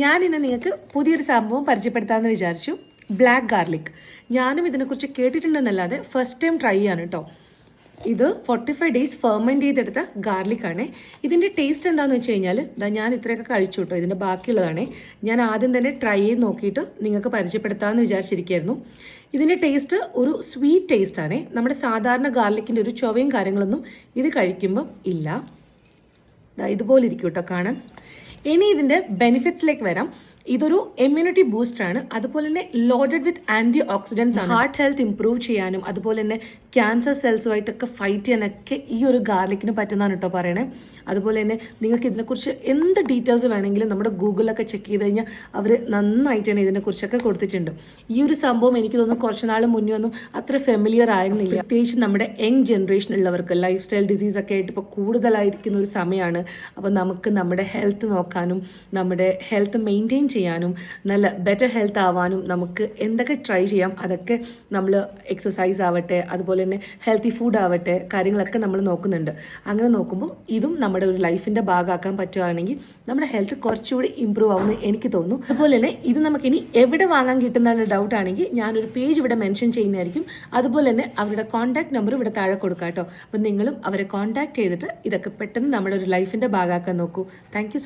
ഞാൻ ഇന്ന് നിങ്ങൾക്ക് പുതിയൊരു സംഭവം പരിചയപ്പെടുത്താമെന്ന് വിചാരിച്ചു. ബ്ലാക്ക് ഗാർലിക് ഞാനും ഇതിനെക്കുറിച്ച് കേട്ടിട്ടുണ്ടെന്നല്ലാതെ ഫസ്റ്റ് ടൈം ട്രൈ ചെയ്യാണ് കേട്ടോ ഇത് ഫോർട്ടി ഫൈവ് ഡേയ്സ് ഫെർമെന്റ് ചെയ്തെടുത്ത ഗാർലിക് ആണ്. ഇതിന്റെ ടേസ്റ്റ് എന്താണെന്ന് വെച്ച് കഴിഞ്ഞാൽ ഞാൻ ഇത്രയൊക്കെ കഴിച്ചു കേട്ടോ ഇതിന്റെ ബാക്കിയുള്ളതാണേ. ഞാൻ ആദ്യം തന്നെ ട്രൈ ചെയ്ത് നോക്കിയിട്ട് നിങ്ങൾക്ക് പരിചയപ്പെടുത്താമെന്ന് വിചാരിച്ചിരിക്കുകയായിരുന്നു. ഇതിന്റെ ടേസ്റ്റ് ഒരു സ്വീറ്റ് ടേസ്റ്റ് ആണ്. നമ്മുടെ സാധാരണ ഗാർലിക്കിന്റെ ഒരു ചൊവയും കാര്യങ്ങളൊന്നും ഇത് കഴിക്കുമ്പം ഇല്ല. ഇതുപോലെ ഇരിക്കും കേട്ടോ കാണാൻ. ഇനി ഇതിന്റെ ബെനിഫിറ്റ്സിലേക്ക് വരാം. ഇതൊരു ഇമ്മ്യൂണിറ്റി ബൂസ്റ്റർ ആണ്. അതുപോലെ തന്നെ ലോഡഡ് വിത്ത് ആന്റി ഓക്സിഡൻസ് ആണ്. ഹാർട്ട് ഹെൽത്ത് ഇംപ്രൂവ് ചെയ്യാനും അതുപോലെ തന്നെ ക്യാൻസർ സെൽസുമായിട്ടൊക്കെ ഫൈറ്റ് ചെയ്യാനൊക്കെ ഈ ഒരു ഗാർലിക്കിന് പറ്റുന്നതാണ് കേട്ടോ പറയണേ. അതുപോലെ തന്നെ നിങ്ങൾക്ക് ഇതിനെക്കുറിച്ച് എന്ത് ഡീറ്റെയിൽസ് വേണമെങ്കിലും നമ്മുടെ ഗൂഗിളിലൊക്കെ ചെക്ക് ചെയ്ത് കഴിഞ്ഞാൽ അവർ നന്നായിട്ട് തന്നെ ഇതിനെക്കുറിച്ചൊക്കെ കൊടുത്തിട്ടുണ്ട്. ഈ ഒരു സംഭവം എനിക്ക് തോന്നുന്നു കുറച്ച് നാൾ മുന്നേ ഒന്നും അത്ര ഫെമിലിയർ ആയിരുന്നില്ല. പ്രത്യേകിച്ച് നമ്മുടെ യങ് ജനറേഷൻ ഉള്ളവർക്ക് ലൈഫ് സ്റ്റൈൽ ഡിസീസ് ഒക്കെ ആയിട്ട് ഇപ്പോൾ കൂടുതലായിരിക്കുന്ന ഒരു സമയമാണ് അപ്പോൾ നമുക്ക് നമ്മുടെ ഹെൽത്ത് നോക്കാനും നമ്മുടെ ഹെൽത്ത് മെയിന്റെയിൻ ചെയ്യാനും നല്ല ബെറ്റർ ഹെൽത്ത് ആവാനും നമുക്ക് എന്തൊക്കെ ട്രൈ ചെയ്യാം അതൊക്കെ നമ്മൾ എക്സസൈസ് ആവട്ടെ അതുപോലെ തന്നെ ഹെൽത്തി ഫുഡ് ആവട്ടെ കാര്യങ്ങളൊക്കെ നമ്മൾ നോക്കുന്നുണ്ട്. അങ്ങനെ നോക്കുമ്പോൾ ഇതും നമ്മുടെ ഒരു ലൈഫിന്റെ ഭാഗമാക്കാൻ പറ്റുകയാണെങ്കിൽ നമ്മുടെ ഹെൽത്ത് കുറച്ചുകൂടി ഇമ്പ്രൂവ് ആവുമെന്ന് എനിക്ക് തോന്നുന്നു. അതുപോലെ തന്നെ ഇത് നമുക്കിനി എവിടെ വാങ്ങാൻ കിട്ടുന്ന ഡൗട്ട് ആണെങ്കിൽ ഞാനൊരു പേജ് ഇവിടെ മെൻഷൻ ചെയ്യുന്നതായിരിക്കും. അതുപോലെ തന്നെ അവരുടെ കോൺടാക്ട് നമ്പർ ഇവിടെ താഴെ കൊടുക്കാം കേട്ടോ. അപ്പം നിങ്ങളും അവരെ കോൺടാക്ട് ചെയ്തിട്ട് ഇതൊക്കെ പെട്ടെന്ന് നമ്മുടെ ഒരു ലൈഫിന്റെ ഭാഗമാക്കാൻ നോക്കൂ. Thank so